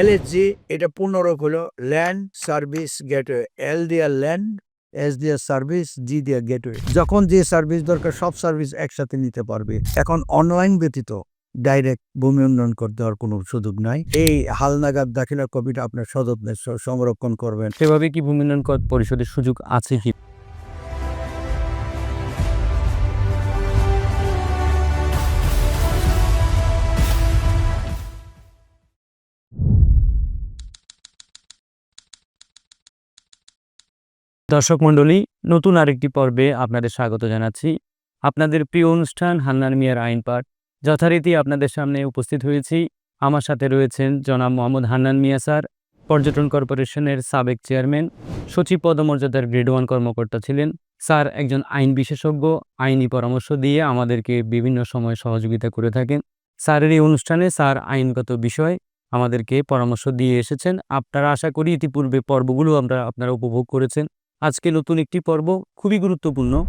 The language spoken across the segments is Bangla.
এলএসজি এটা পূর্ণরূপ হলো ল্যান্ড সার্ভিস গেটওয়ে এল দিয়া ল্যান্ড এস দিয়া সার্ভিস জি দিয়া গেটওয়ে। যখন যে সার্ভিস দরকার, সব সার্ভিস একসাথে নিতে পারবে। এখন অনলাইন ব্যতীত ডাইরেক্ট ভূমি উন্নয়ন করতে দেওয়ার কোনো সুযোগ নাই। এই হালনাগাদ দাখিলার কপিটা আপনার সযত্নে সংরক্ষণ করবেন। সেভাবে কি ভূমি উন্নয়ন কর পরিষদের সুযোগ আছে কি? দর্শক মণ্ডলী, নতুন আরেকটি পর্বে আপনাদের স্বাগত জানাচ্ছি। আপনাদের প্রিয় অনুষ্ঠান হান্নান মিয়ার আইন পাঠ। যথারীতি আপনাদের সামনে উপস্থিত হয়েছি। আমার সাথে রয়েছেন জনাব মোহাম্মদ হান্নান মিয়া স্যার, পর্যটন কর্পোরেশনের সাবেক চেয়ারম্যান, সচিব পদমর্যাদার গ্রেড ওয়ান কর্মকর্তা ছিলেন। স্যার একজন আইন বিশেষজ্ঞ, আইনি পরামর্শ দিয়ে আমাদেরকে বিভিন্ন সময় সহযোগিতা করে থাকেন। স্যারের এই অনুষ্ঠানে স্যার আইনগত বিষয় আমাদেরকে পরামর্শ দিয়ে এসেছেন। আপনারা আশা করি ইতিপূর্বে পর্বগুলো আমরা আপনারা উপভোগ করেছেন। আজকে নতুন একটি পর্ব খুবই গুরুত্বপূর্ণ।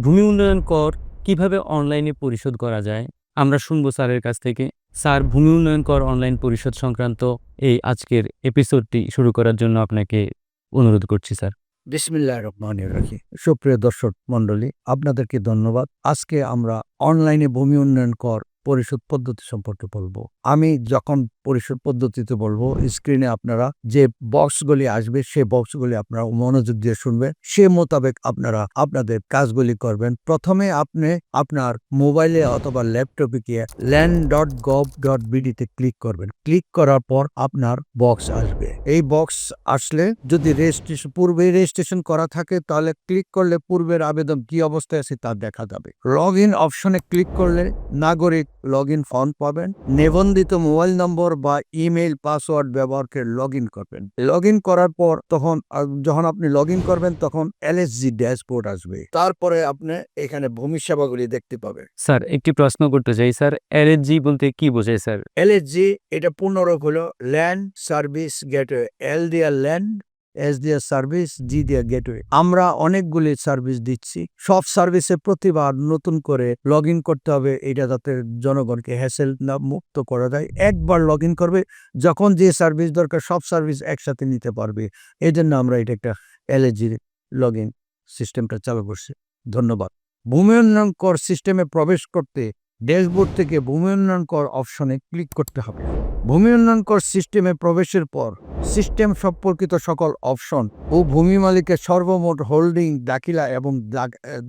ভূমি উন্নয়ন কর কীভাবে অনলাইনে পরিশোধ করা যায়? আমরা শুনব স্যারের কাছ থেকে। স্যার, ভূমি উন্নয়ন কর অনলাইন পরিশোধ সংক্রান্ত এই আজকের এপিসোডটি শুরু করার জন্য আপনাকে অনুরোধ করছি, স্যার। বিসমিল্লাহ রহমান রাখি সুপ্রিয় দর্শক মণ্ডলী, আপনাদেরকে ধন্যবাদ। আজকে আমরা অনলাইনে ভূমি উন্নয়ন কর পরিশোধ পদ্ধতি সম্পর্কে বলব। আমি যখন পরিশোধ পদ্ধতিতে বলব স্ক্রিনে আপনারা যে বক্সগুলি আসবে, সে বক্সগুলি আপনারা মনোযোগ দিয়ে শুনবেন। সে মোতাবেক আপনারা আপনাদের কাজগুলি করবেন। প্রথমে আপনি আপনার মোবাইলে অথবা ল্যাপটপে গিয়ে ল্যান্ড ডট গভ ডট বিডিতে ক্লিক করবেন। ক্লিক করার পর আপনার বক্স আসবে। এই বক্স আসলে যদি রেজিস্ট্রেশন পূর্বে রেজিস্ট্রেশন করা থাকে, তাহলে ক্লিক করলে পূর্বের আবেদন কি অবস্থায় আছে তা দেখা যাবে। লগ ইন অপশনে ক্লিক করলে নাগরিক লগ ইন ফর্ম পাবেন। নিবন্ধিত মোবাইল নম্বর বা ইমেইল পাসওয়ার্ড ব্যবহার করে লগ ইন করবেন। লগ ইন করার পর তখন যখন আপনি লগ ইন করবেন তখন এলএসজি ড্যাশবোর্ড আসবে। তারপরে আপনি এখানে ভূমি সেবাগুলি দেখতে পাবেন। স্যার একটি প্রশ্ন করতে চাই স্যার এলএসজি বলতে কি বোঝায় স্যার? এলএসজি এটা পূর্ণরূপ হলো ল্যান্ড সার্ভিস গেটওয়ে এল দিয়া ল্যান্ড এস দিয়া সার্ভিস জি দিয়া গেটওয়ে আমরা অনেকগুলি সার্ভিস দিচ্ছি। সব সার্ভিসে প্রতিবার নতুন করে লগ করতে হবে। এটা যাতে জনগণকে হ্যাসেল না মুক্ত করা যায়। একবার লগ করবে, যখন যে সার্ভিস দরকার, সব সার্ভিস একসাথে নিতে পারবে। এই জন্য আমরা এটা একটা এলএসজি লগ সিস্টেমটা চালু করছি। ধন্যবাদ। ভূমি উন্নয়ন কর সিস্টেমে প্রবেশ করতে ড্যাশবোর্ড থেকে ভূমি উন্নয়ন কর অপশনে ক্লিক করতে হবে। ভূমি উন্নয়ন কর সিস্টেমে প্রবেশের পর সিস্টেম সম্পর্কিত সকল অপশন ও ভূমি মালিকের সর্বমোট হোল্ডিং, দাখিলা এবং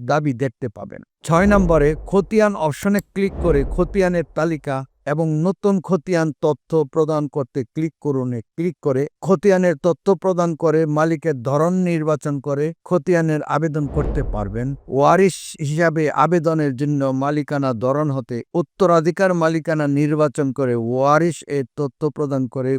দাবি দেখতে পাবেন। ছয় নম্বরে খতিয়ান অপশনে ক্লিক করে খতিয়ানের তালিকা এবং নতুন খতিয়ান তথ্য প্রদান করতে ক্লিক করুন। ক্লিক করে খতিয়ানের তথ্য প্রদান করে মালিকের ধরন নির্বাচন করে খতিয়ানের আবেদন করতে পারবেন। ওয়ারিশ হিসাবে আবেদনের জন্য মালিকানা ধরন হতে উত্তরাধিকার মালিকানা নির্বাচন করে ওয়ারিশ এর তথ্য প্রদান করে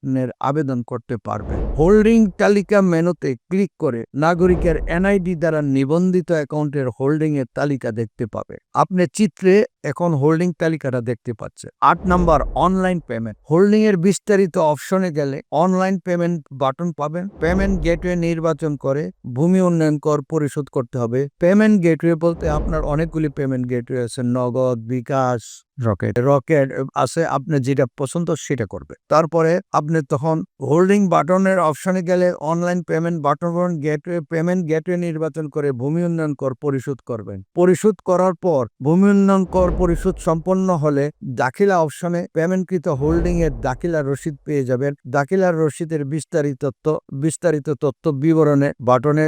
খতিয়ানের আবেদন করতে পারবেন হোল্ডিং তালিকা মেনুতে ক্লিক করে নাগরিকের এনআইডি দ্বারা নিবন্ধিত অ্যাকাউন্টের হোল্ডিং এর তালিকা দেখতে পাবে। আপনি চিত্রে এখন হোল্ডিং তালিকাটা দেখতে পাচ্ছে। আট নাম্বার অনলাইন পেমেন্ট। হোল্ডিং এর বিস্তারিত অপশনে গেলে অনলাইন পেমেন্ট বাটন পাবেন। পেমেন্ট গেটওয়ে নির্বাচন করে ভূমি উন্নয়ন কর পরিশোধ করতে হবে। পেমেন্ট গেটওয়ে বলতে আপনার অনেকগুলি পেমেন্ট গেটওয়ে আছে। নগদ, বিকাশ রকেট রকেট আছে, আপনি যেটা পছন্দ সেটা করবে। তারপরে আপনি তখন হোল্ডিং বাটনের অপশনে গেলে online payment button gateway, payment gateway নির্বাচন করে ভূমি উন্নয়ন কর পরিশোধ করবেন। পরিশোধ করার পর ভূমি উন্নয়ন কর পরিশোধ সম্পন্ন হলে দাখিলা অপশনে পেমেন্টকৃত হোল্ডিং এর দাখিলা রসিদ পেয়ে যাবেন। দাখিলার রসিদের বিস্তারিত তথ্য বিস্তারিত তথ্য বিবরণে বাটনে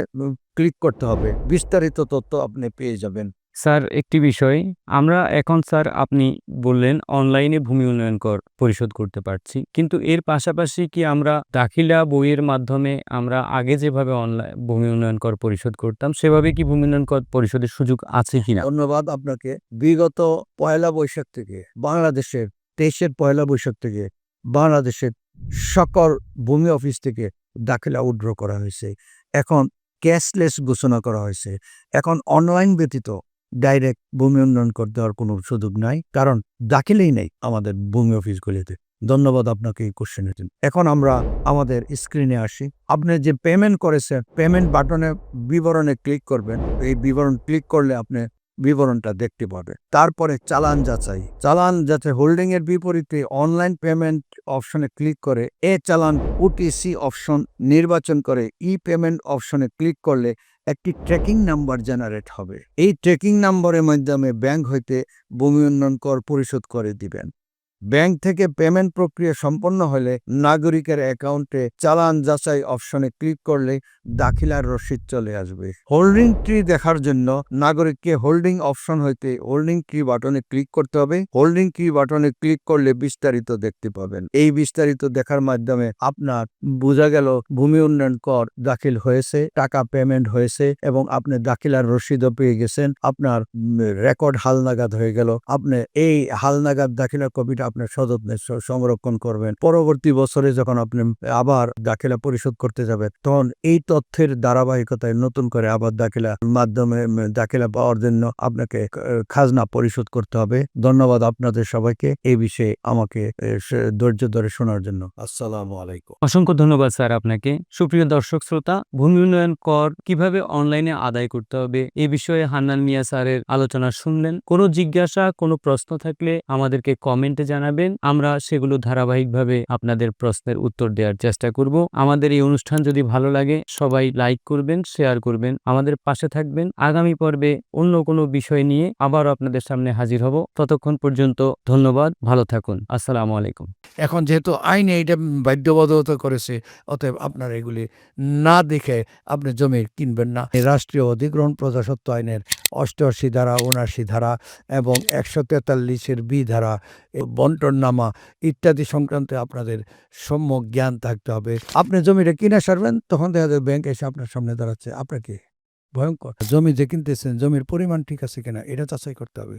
ক্লিক করতে হবে। বিস্তারিত তথ্য আপনি পেয়ে যাবেন। স্যার, একটি বিষয়। আমরা এখন স্যার, আপনি বললেন অনলাইনে ভূমি উন্নয়ন কর, পরিশোধ করতে পারছি। কিন্তু এর পাশাপাশি কি আমরা দাখিলা বইয়ের মাধ্যমে আমরা আগে যেভাবে অনলাইন ভূমি উন্নয়ন কর পরিশোধ করতাম, সেভাবে কি ভূমি উন্নয়ন কর পরিশোধের সুযোগ আছে কিনা? ধন্যবাদ আপনাকে। বিগত পয়লা বৈশাখ থেকে বাংলাদেশের তেইশের পয়লা বৈশাখ থেকে বাংলাদেশের সকল ভূমি অফিস থেকে দাখিলা উড্র করা হয়েছে। এখন ক্যাশলেস ঘোষণা করা হয়েছে। এখন অনলাইন ব্যতীত ডাইরেক্ট ভূমি উন্নয়ন কর, দেওয়ার কোনো সুযোগ নাই। কারণ দাখিলেই নেই আমাদের ভূমি অফিসগুলিতে ধন্যবাদ আপনাকে এই কোশ্চেনের জন্য। এখন আমরা আমাদের স্ক্রিনে আসি। আপনি যে পেমেন্ট করেছেন পেমেন্ট বাটনে বিবরণে ক্লিক করবেন। এই বিবরণ ক্লিক করলে আপনি বিবরণটা দেখতে পাবে। তারপরে চালান যাচাই। চালান যাচাই হোল্ডিং এর বিপরীতে অনলাইন পেমেন্ট অপশনে ক্লিক করে এ চালান ওটিসি অপশন নির্বাচন করে ই পেমেন্ট অপশনে ক্লিক করলে একটি ট্র্যাকিং নাম্বার জেনারেট হবে। এই ট্র্যাকিং নাম্বারের মাধ্যমে ব্যাংক হইতে ভূমি উন্নয়ন কর পরিশোধ করে দিবেন। ব্যাংক থেকে পেমেন্ট প্রক্রিয়া সম্পন্ন হলে নাগরিকের অ্যাকাউন্টে চালান যাচাই অপশনে ক্লিক করলে দাখিলার রসিদ চলে আসবে। হোল্ডিং ট্রি দেখার জন্য নাগরিককে হোল্ডিং অপশন হইতে হোল্ডিং ট্রি বাটনে ক্লিক করতে হবে। হোল্ডিং ট্রি বাটনে ক্লিক করলে বিস্তারিত দেখতে পাবেন। এই বিস্তারিত দেখার মাধ্যমে আপনার বোঝা গেল ভূমি উন্নয়ন কর দাখিল হয়েছে, টাকা পেমেন্ট হয়েছে এবং আপনি দাখিলার রসিদও পেয়ে গেছেন। আপনার রেকর্ড হালনাগাদ হয়ে গেল। আপনি এই হালনাগাদ দাখিলার কপিটা আপনার সযত্নে সংরক্ষণ করবেন। পরবর্তী বছরে যখন আপনি আবার দাখিলা পরিশোধ করতে যাবেন, তখন এই তথ্যের ধারাবাহিকতায় নতুন করে আবার দাখিলার মাধ্যমে দাখিলা পাওয়ার জন্য আপনাকে খাজনা পরিশোধ করতে হবে। ধন্যবাদ আপনাদের সবাইকে এই বিষয়ে আমাকে ধৈর্য ধরে শোনার জন্য। আসসালামু আলাইকুম। অসংখ্য ধন্যবাদ স্যার আপনাকে। সুপ্রিয় দর্শক শ্রোতা, ভূমি উন্নয়ন কর কীভাবে অনলাইনে আদায় করতে হবে এ বিষয়ে হান্নান মিয়া স্যারের আলোচনা শুনলেন। কোনো জিজ্ঞাসা, কোনো প্রশ্ন থাকলে আমাদেরকে কমেন্টে জানাবেন। আমরা সেগুলো ধারাবাহিকভাবে আপনাদের প্রশ্নের উত্তর দেওয়ার চেষ্টা করব। আমাদের এই অনুষ্ঠান যদি ভালো লাগে, সবাই লাইক করবেন, শেয়ার করবেন, আমাদের পাশে থাকবেন। আগামী পর্বে অন্য কোনো বিষয় নিয়ে আবার আপনাদের সামনে হাজির হব। ততক্ষণ পর্যন্ত ধন্যবাদ, ভালো থাকুন। আসসালামু আলাইকুম। এখন যেহেতু আইনে এটা বাধ্যবাধকতা করেছে, অতএব আপনার এগুলি না দেখে আপনি জমি কিনবেন না। রাষ্ট্রীয় অধিগ্রহণ প্রজাসত্ব আইনের অষ্টআশি ধারা, উনআশি ধারা এবং একশো তেতাল্লিশের বি ধারা বন্টননামা বন্টন নামা ইত্যাদি সংক্রান্ত আপনাদের সম্যক জ্ঞান থাকতে হবে। আপনি জমিটা কিনে সারবেন, তখন দেখা যাবে ব্যাংক এসে আপনার সামনে দাঁড়াচ্ছে। আপনাকে ভয়ঙ্কর। জমি যে কিনতেছেন, জমির পরিমাণ ঠিক আছে কিনা, এটা যাচাই করতে হবে।